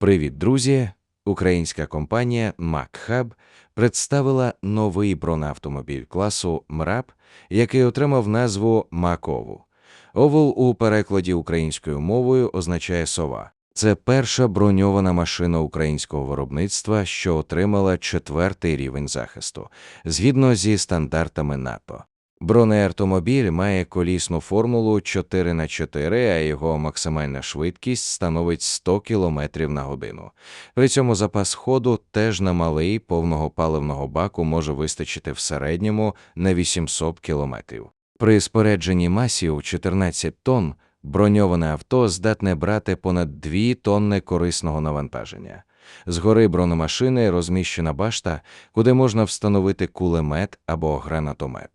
Привіт, друзі! Українська компанія MacHub представила новий бронеавтомобіль класу МРАП, який отримав назву Макову. Овул у перекладі українською мовою означає сова. Це перша броньована машина українського виробництва, що отримала четвертий рівень захисту, згідно зі стандартами НАТО. Бронеавтомобіль має колісну формулу 4 х 4 а його максимальна швидкість становить 100 км на годину. При цьому запас ходу теж на малий повного паливного баку може вистачити в середньому на 800 км. При спорядженій масі у 14 тонн броньоване авто здатне брати понад 2 тонни корисного навантаження. Згори бронемашини розміщена башта, куди можна встановити кулемет або гранатомет.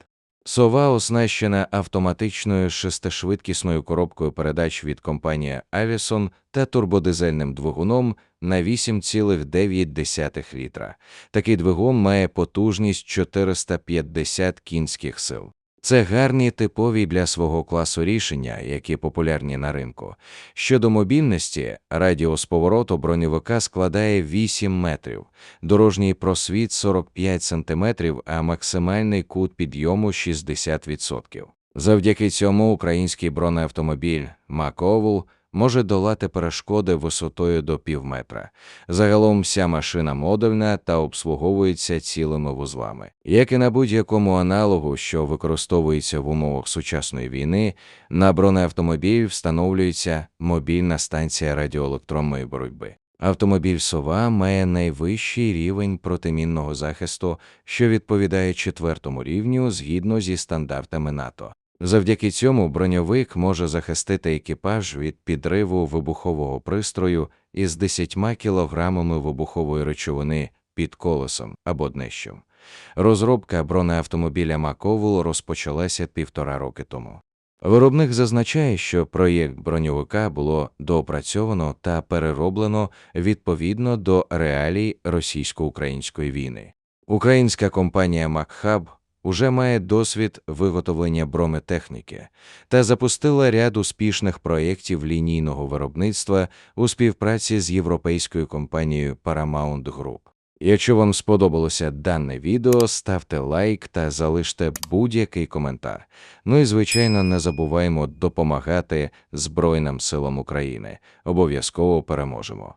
Сова оснащена автоматичною шестишвидкісною коробкою передач від компанії Avison та турбодизельним двигуном на 8,9 літра. Такий двигун має потужність 450 кінських сил. Це гарні типові для свого класу рішення, які популярні на ринку. Щодо мобільності, радіус повороту броньовика складає 8 метрів, дорожній просвіт 45 см, а максимальний кут підйому 60%. Завдяки цьому український бронеавтомобіль Маковул може долати перешкоди висотою до півметра. Загалом вся машина модульна та обслуговується цілими вузлами. Як і на будь-якому аналогу, що використовується в умовах сучасної війни, на бронеавтомобіль встановлюється мобільна станція радіоелектронної боротьби. Автомобіль Сова має найвищий рівень протимінного захисту, що відповідає четвертому рівню згідно зі стандартами НАТО. Завдяки цьому броньовик може захистити екіпаж від підриву вибухового пристрою із 10 кілограмами вибухової речовини під колесом або днищем. Розробка бронеавтомобіля Маковул розпочалася півтора роки тому. Виробник зазначає, що проєкт броньовика було доопрацьовано та перероблено відповідно до реалій російсько-української війни. Українська компанія MacHub уже має досвід виготовлення бронетехніки та запустила ряд успішних проєктів лінійного виробництва у співпраці з європейською компанією Paramount Group. Якщо вам сподобалося дане відео, ставте лайк та залиште будь-який коментар. Ну і звичайно, не забуваємо допомагати Збройним силам України. Обов'язково переможемо.